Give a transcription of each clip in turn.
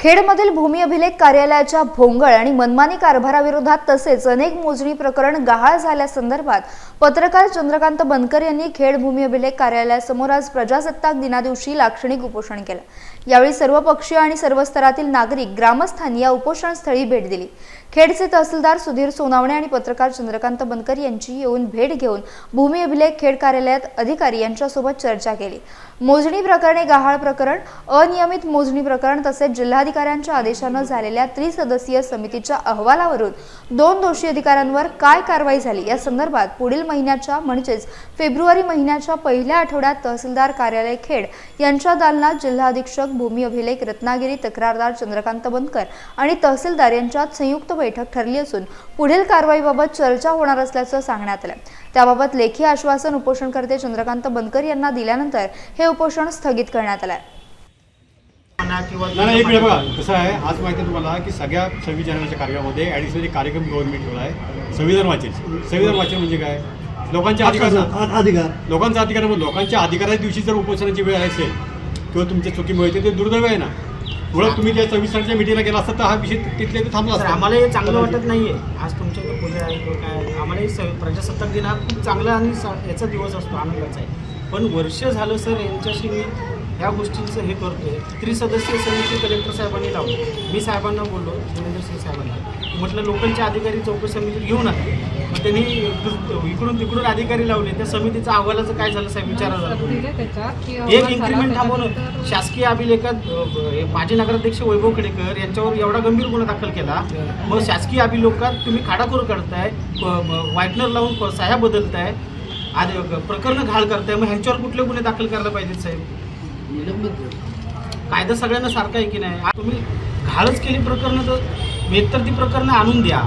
खेडमधील भूमी अभिलेख कार्यालयाच्या भोंगळ आणि मनमानी कारभाराविरोधात तसेच अनेक मोजणी प्रकरण गहाळ झाल्यासंदर्भात पत्रकार चंद्रकांत बनकर यांनी खेड भूमी अभिलेख कार्यालयासमोर आज प्रजासत्ताक दिनादिवशी लाक्षणिक उपोषण केलं. यावेळी सर्व पक्षीय आणि सर्व स्तरातील नागरिक ग्रामस्थांनी या उपोषणस्थळी भेट दिली. खेडचे तहसीलदार सुधीर सोनावणे आणि पत्रकार चंद्रकांत बनकर यांची येऊन भेट घेऊन भूमी अभिलेख खेड कार्यालयात अधिकारी यांच्यासोबत चर्चा केली. मोजणी प्रकरणे गहाळ प्रकरण अनियमित मोजणी प्रकरण तसेच जिल्हा जिल्हाधिकाऱ्यांच्या आदेशानं झालेल्या त्रिसदस्यीय समितीच्या अहवालावरून दोन दोषी अधिकाऱ्यांवर काय कारवाई झाली? या संदर्भात पुढील महिन्याच्या म्हणजेच फेब्रुवारी महिन्याच्या पहिल्या आठवड्यात तहसीलदार कार्यालय खेड यांच्या दालनात जिल्हा अधीक्षक भूमी अभिलेख रत्नागिरी तक्रारदार चंद्रकांत बनकर आणि तहसीलदार यांच्यात संयुक्त बैठक ठरली असून पुढील कारवाईबाबत चर्चा होणार असल्याचं सांगण्यात आलं. त्याबाबत लेखी आश्वासन उपोषणकर्ते चंद्रकांत बनकर यांना दिल्यानंतर हे उपोषण स्थगित करण्यात आलं म्हणा किंवा नाही नाही, एक मिनिट बघा कसं आहे आज माहिती आहे तुम्हाला की सगळ्या सव्वीस जानेवारीच्या कार्यक्रमामध्ये ॲडिशनल एक कार्यक्रम गव्हर्नमेंट ठेवला आहे संविधान वाचन संविधान वाचन म्हणजे काय? लोकांच्या अधिकार अधिकार. लोकांचा अधिकार म्हणजे लोकांच्या अधिकाराच्या दिवशी जर उपोषणाची वेळ असेल किंवा तुमच्या चुकीमुळे ते दुर्दैव आहे ना. मुळात तुम्ही त्या सव्वीस तारखेच्या मिटिंगला गेला असता तर हा विषय तिथले ते थांबला तर असता. आम्हाला हे चांगलं वाटत नाहीये. आज तुमच्याकडे पूजा आहे किंवा काय आहे. आम्हाला हे स- प्रजासत्ताक दिन हा खूप चांगला आणि सा- याचा दिवस असतो आनंदाचा आहे. पण वर्ष झालं सर यांच्याशी मी ह्या गोष्टींचं हे करतोय. त्रिसदस्यीय समिती कलेक्टर साहेबांनी लावली. मी साहेबांना बोललो देवेंद्र सिंग साहेबांना. म्हटलं लोकांचे अधिकारी चौकशी समिती घेऊन आले मग त्यांनी इकडून तिकडून अधिकारी लावले. त्या समितीच्या अहवालाचं काय झालं साहेब? विचारा जरा तुम्ही. एक इन्क्रीमेंट थांबवणं शासकीय अभिलेखात माजी नगराध्यक्ष वैभव खेडेकर यांच्यावर एवढा गंभीर गुन्हा दाखल केला. मग शासकीय अभिलेखात तुम्ही खाडाखोर करताय व्हाईटनर लावून सह्या बदलताय आणि प्रकरण घाळ करताय. मग ह्यांच्यावर कुठले गुन्हे दाखल करायला पाहिजेत साहेब? कायदा सगळ्यांना सारखा आहे की नाही? तुम्ही घाळच केली प्रकरणं तर बेहतर ती प्रकरणं आणून द्या.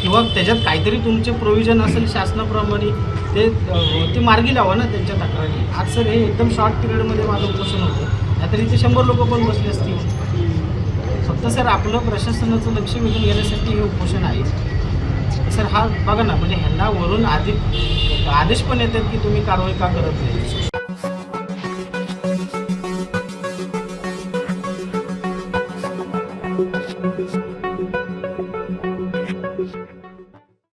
किंवा त्याच्यात काहीतरी तुमचे प्रोव्हिजन असेल शासनाप्रमाणे ते ते मार्गी लावा ना त्यांच्या तक्रारी. आज सर हे एकदम शॉर्ट पिरियडमध्ये माझं उपोषण होतं. नाहीतर इथे शंभर लोक पण बसले असतील. फक्त सर आपलं प्रशासनाचं लक्ष वेधून घेण्यासाठी हे उपोषण आहे. सर हा बघा ना म्हणजे ह्यांना वरून आधी आदेश पण येतात की तुम्ही कारवाई का करत नाही.